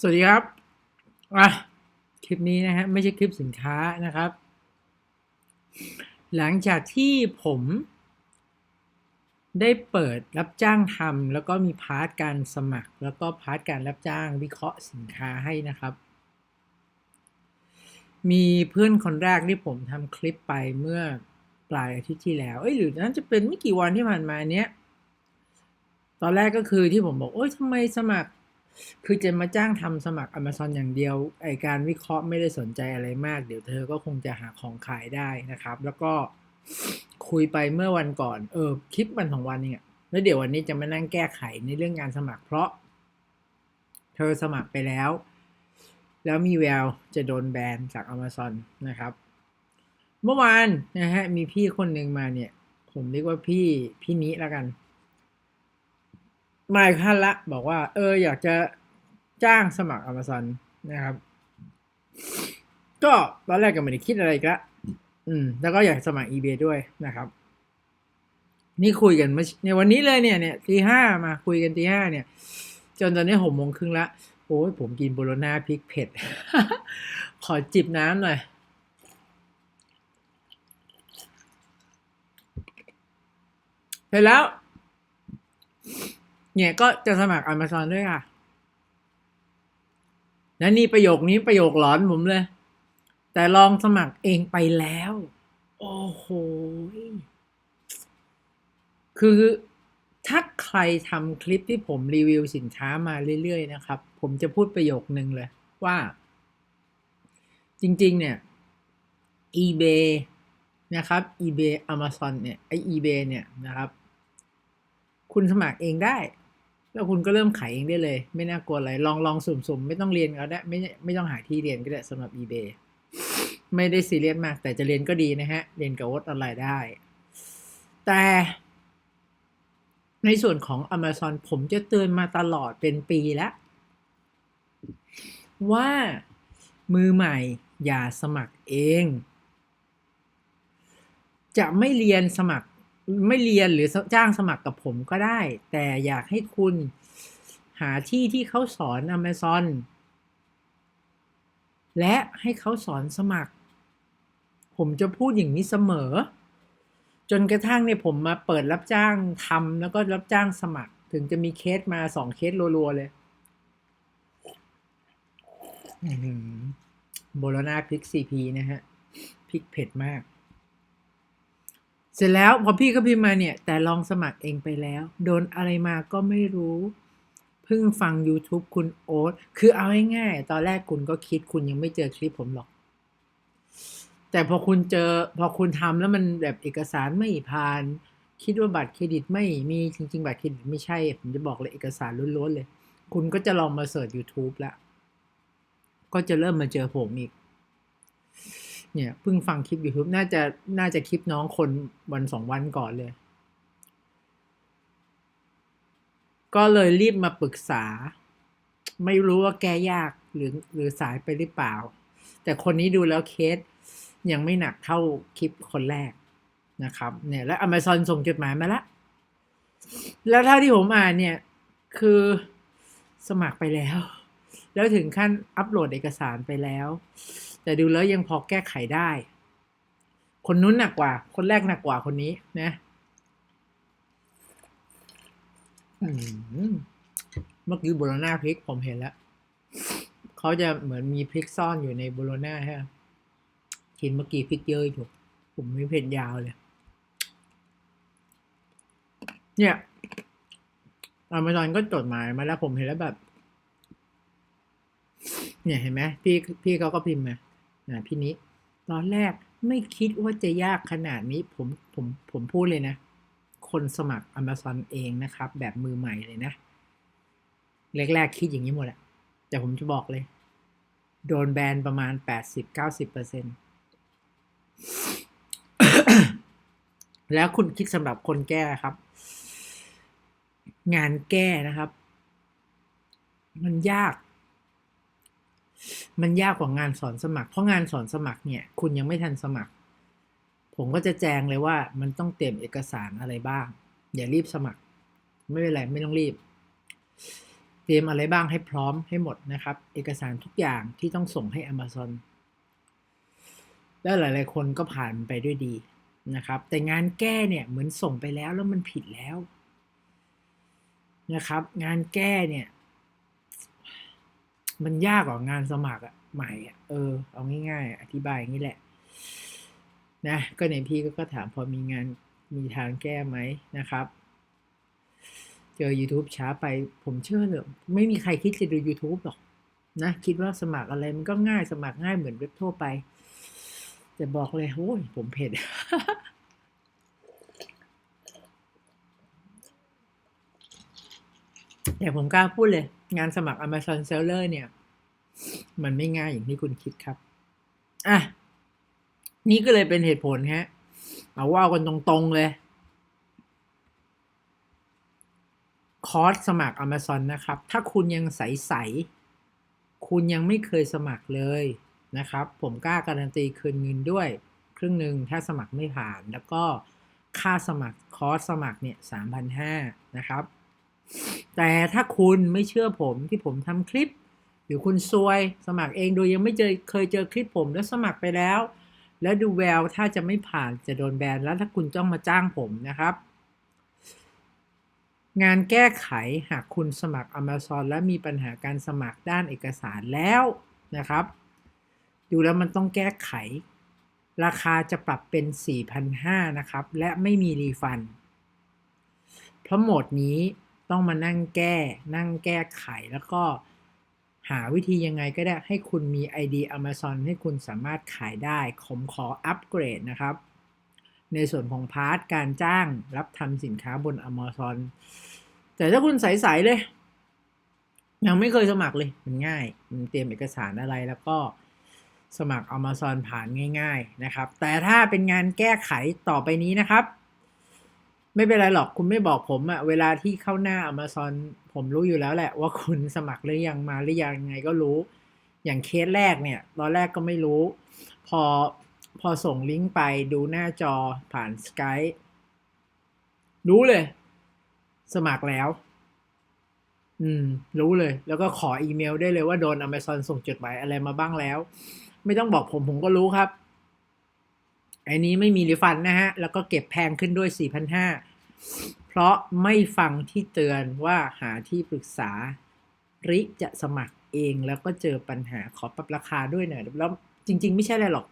สวัสดีครับอะคลิปนี้นะฮะไม่ใช่คลิปสินค้านะครับ หลังจากที่ผมได้เปิดรับจ้างทำแล้วก็มีพาร์ทการสมัคร แล้วก็พาร์ทการรับจ้างวิเคราะห์สินค้าให้นะครับ มีเพื่อนคนแรกที่ผมทำคลิปไปเมื่อปลายอาทิตย์ที่แล้ว เอ้ยหรือน่าจะเป็นไม่กี่วันที่ผ่านมาเนี้ย ตอนแรกก็คือที่ผมบอกโอ้ยทำไมสมัคร คือจะมาจ้างทำสมัคร Amazon อย่างเดียว ไอการวิเคราะห์ไม่ได้สนใจอะไรมาก เดี๋ยวเธอก็คงจะหาของขายได้นะครับ แล้วก็คุยไปเมื่อวันก่อน เออ คลิปวันสองวันเนี่ยแล้วเดี๋ยววันนี้จะมานั่งแก้ไขในเรื่องงานสมัคร เพราะ เธอสมัครไปแล้ว แล้วมีแววจะโดนแบนจาก Amazon นะครับ เมื่อวานนะฮะมีพี่คนหนึ่งมาเนี่ย ผมเรียกว่าพี่พี่นี้แล้วกัน มาอีกท่านละบอกว่า เออ อยากจะจ้างสมัคร Amazon นะครับ ก็ตอนแรกก็ไม่ได้คิดอะไรอีกละอืม แล้วก็อยากสมัคร eBay ด้วยนะครับ นี่คุยกันในวันนี้เลยเนี่ยเนี่ยตีห้ามาคุยกันตีห้าเนี่ย จนตอนนี้หกโมงครึ่งละโอ้ยผมกินโบโลนาพริกเผ็ด ขอจิบน้ำหน่อยเสร็จแล้ว เนี่ยก็จะสมัคร Amazon ด้วยค่ะ และนี่ประโยคนี้ประโยคหลอนผมเลย แต่ลองสมัครเองไปแล้ว โอ้โห คือถ้าใครทำคลิปที่ผมรีวิวสินค้ามาเรื่อยๆนะครับ ผมจะพูดประโยคนึงเลยว่า จริงๆ เนี่ย eBay นะครับ eBay Amazon เนี่ยไอ eBay เนี่ยนะครับ คุณสมัครเองได้ แล้วคุณก็เริ่มขายเองได้เลย ไม่น่ากลัวอะไร ลองลองสุ่มๆ ไม่ต้องเรียนก็ได้ไม่ไม่ต้องหาที่เรียนก็ได้สำหรับ eBay ไม่ได้ซีเรียสมาก แต่จะเรียนก็ดีนะฮะ เรียนกับวอตออนไลน์ได้ แต่ในส่วนของ Amazon ผมจะเตือนมาตลอดเป็นปีแล้ว ว่ามือใหม่อย่าสมัครเอง จะไม่เรียนสมัครไม่เรียนหรือจ้างสมัครกับผมก็ได้ แต่อยากให้คุณ หาที่ที่เขาสอน Amazon และให้เขาสอนสมัคร ผมจะพูดอย่างนี้เสมอ จนกระทั่งเนี่ยผมมาเปิดรับจ้างทำแล้วก็รับจ้างสมัคร ถึงจะมีเคสมาสองเคสรัวๆเลยโบโลนาพริกซีพีนะฮะพริกเผ็ดมาก เสร็จแล้วพอพี่ก็พิมพ์มาเนี่ย แต่ลองสมัครเองไปแล้ว โดนอะไรมาก็ไม่รู้ พิ่งฟัง YouTube คุณโอ๊ตคือเอาง่ายๆ ตอนแรกคุณก็คิดคุณยังไม่เจอคลิปผมหรอก แต่พอคุณเจอ พอคุณทำแล้วมันแบบเอกสารไม่ผ่าน คิดว่าบัตรเครดิตไม่มีจริง ๆ บัตรเครดิตไม่ใช่ ผมจะบอกเลยเอกสารล้วนๆเลย คุณก็จะลองมาเสิร์ช YouTube แล้วก็จะเริ่มมาเจอผมอีก เนี่ยเพิ่งฟังคลิป YouTube น่าจะน่าจะคลิปน้องคนวันสองวันก่อนเลย ก็เลยรีบมาปรึกษา ไม่รู้ว่าแก้ยากหรือหรือสายไปหรือเปล่า แต่คนนี้ดูแล้วเคสยังไม่หนักเท่าคลิปคนแรกนะครับ เนี่ย แล้ว Amazon ส่งจดหมายมาแล้วแล้วถ้าที่ผมอ่านเนี่ย คือสมัครไปแล้ว แล้วถึงขั้นอัปโหลดเอกสารไปแล้ว แต่ดูแล้วยังพอแก้ไขได้ คนนู้นหนักกว่า คนแรกหนักกว่าคนนี้นะ อืม เมื่อกี้โบโลนาพริกผมเห็นแล้ว เขาจะเหมือนมีพริกซ่อนอยู่ในโบโลนาฮะกินเมื่อกี้พริกเยอะอยู่ ผมไม่เผ็ดยาวเลย เนี่ยอเมซอนก็จดหมายมาแล้วผมเห็นแล้วแบบ เนี่ยเห็นไหมพี่พี่เขาก็พิมพ์มาอ่พี่นี้ ตอนแรกไม่คิดว่าจะยากขนาดนี้ ผมผมผมพูดเลยนะ คนสมัคร Amazon เองนะครับ แบบมือใหม่เลยนะ แรกๆคิดอย่างนี้หมดแหละแต่ผมจะบอกเลย โดนแบนประมาณ 80-90%เปอร์เซ็นต์แล้วคุณคิดสำหรับคนแก้ครับ งานแก้นะครับ มันยาก มันยากกว่างานสอนสมัคร เพราะงานสอนสมัครเนี่ย คุณยังไม่ทันสมัคร ผมก็จะแจ้งเลยว่ามันต้องเตรียมเอกสารอะไรบ้าง อย่ารีบสมัคร ไม่เป็นไรไม่ต้องรีบ เตรียมอะไรบ้างให้พร้อมให้หมดนะครับ เอกสารทุกอย่างที่ต้องส่งให้ Amazon แล้วหลาย ๆ คนก็ผ่านไปด้วยดีนะครับ แต่งานแก้เนี่ยเหมือนส่งไปแล้วแล้วมันผิดแล้วนะครับ งานแก้เนี่ย มันยากกว่างานสมัครอะใหม่อะเออเอาง่าย ๆ อธิบายอย่างนี้แหละ นะก็ในพี่ก็ถามพอมีงานมีทางแก้ไหมนะครับ เจอ YouTube ช้าไปผมเชื่อเลยไม่มีใครคิดจะดู YouTube หรอกนะคิดว่าสมัครอะไรมันก็ง่ายสมัครง่ายเหมือนเว็บทั่วไป แต่บอกเลยโอ้ยผมเผ็ดแต่ผมกล้าพูดเลย งานสมัคร Amazon Seller เนี่ย มันไม่ง่ายอย่างที่คุณคิดครับ อะ นี่ก็เลยเป็นเหตุผลฮะเอาว่ากันตรงๆเลย คอร์สสมัคร Amazon นะครับ ถ้าคุณยังใส ๆ คุณยังไม่เคยสมัครเลยนะครับ ผมกล้าการันตีคืนเงินด้วย ครึ่งหนึ่งถ้าสมัครไม่ผ่าน แล้วก็ค่าสมัครคอร์สสมัครเนี่ย3,500นะครับ แต่ถ้าคุณไม่เชื่อผมที่ผมทำคลิป หรือคุณซวยสมัครเองโดยยังไม่เจอเคยเจอคลิปผมแล้วสมัครไปแล้ว แล้วดูแววถ้าจะไม่ผ่านจะโดนแบนแล้วถ้าคุณต้องมาจ้างผมนะครับ งานแก้ไขหากคุณสมัคร Amazon และมีปัญหาการสมัครด้านเอกสารแล้วนะครับ ดูแล้วมันต้องแก้ไข ราคาจะปรับเป็น 4,500 นะครับ และไม่มีรีฟัน เพราะโหมดนี้ต้องมานั่งแก้ นั่งแก้ไขแล้วก็ หาวิธียังไงก็ได้ให้คุณมี ID Amazon ให้คุณสามารถขายได้ผมขออัปเกรดนะครับ ในส่วนของพาร์ทการจ้างรับทำสินค้าบน Amazon แต่ถ้าคุณใสๆเลย ยังไม่เคยสมัครเลย มันง่าย มันเตรียมเอกสารอะไรแล้วก็สมัคร Amazon ผ่านง่าย ๆ นะครับ แต่ถ้าเป็นงานแก้ไขต่อไปนี้นะครับ ไม่เป็นไรหรอกคุณไม่บอกผมอะเวลาที่เข้าหน้า Amazon ผมรู้อยู่แล้วแหละ ว่าคุณสมัครหรือยังมาหรือยังไงก็รู้ อย่างเคสแรกเนี่ย ตอนแรกก็ไม่รู้ พอพอส่งลิงก์ไปดูหน้าจอผ่าน Skype รู้เลย สมัครแล้ว อืม รู้เลย แล้วก็ขออีเมลได้เลยว่าโดน Amazon ส่งจดหมายอะไรมาบ้างแล้ว ไม่ต้องบอกผมผมก็รู้ครับไอ้นี้ไม่มีรีฟันนะฮะ แล้วก็เก็บแพงขึ้นด้วย 4,500 เพราะไม่ฟังที่เตือนว่าหาที่ปรึกษา ริจะสมัครเองแล้วก็เจอปัญหาขอปรับราคาด้วยหน่อยแล้วจริง ๆ ไม่ใช่อะไรหรอก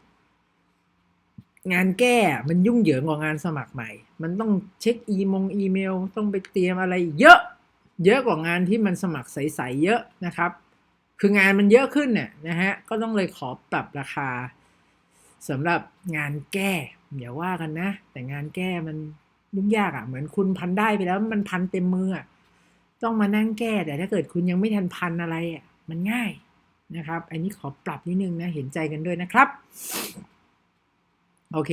งานแก้มันยุ่งเหยิงกว่างานสมัครใหม่ มันต้องเช็คอีมงอีเมล ต้องไปเตรียมอะไรเยอะ เยอะกว่างานที่มันสมัครใสๆเยอะนะครับ คืองานมันเยอะขึ้นเนี่ยนะฮะก็ต้องเลยขอปรับราคาสำหรับงานแก้อย่าว่ากันนะ แต่งานแก้มัน ยุ่งยากอะ่ะ เหมือนคุณพันได้ไปแล้วมันพันเต็มมืออะต้องมานั่งแก้แต่ถ้าเกิดคุณยังไม่ทันพันอะไรอะ่ะมันง่ายนะครับ อันนี้ขอปรับนิดนึงนะเห็นใจกันด้วยนะครับ โอเค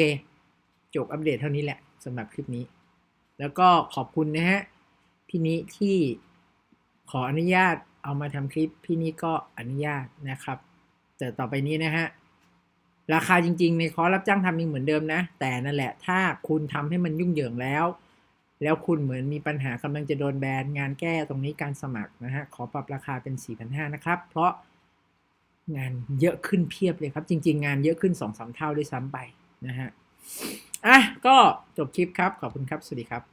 จบอัปเดตเท่านี้แหละสำหรับคลิปนี้ แล้วก็ขอบคุณนะฮะพี่นิที่ขออนุญาตเอามาทำคลิป พี่นิก็อนุญาตนะครับ แต่ต่อไปนี้นะฮะ ราคาจริง ๆ ในคอร์สรับจ้างทำยังเหมือนเดิมนะ แต่นั่นแหละ ถ้าคุณทำให้มันยุ่งเหยิงแล้ว แล้วคุณเหมือนมีปัญหากำลังจะโดนแบนงานแก้ตรงนี้การสมัครนะฮะขอปรับราคาเป็น 4,500นะครับ เพราะงานเยอะขึ้นเพียบเลยครับ จริง ๆ งานเยอะขึ้น2-3เท่าด้วยซ้ำไปนะฮะอะก็จบคลิปครับขอบคุณครับ สวัสดีครับ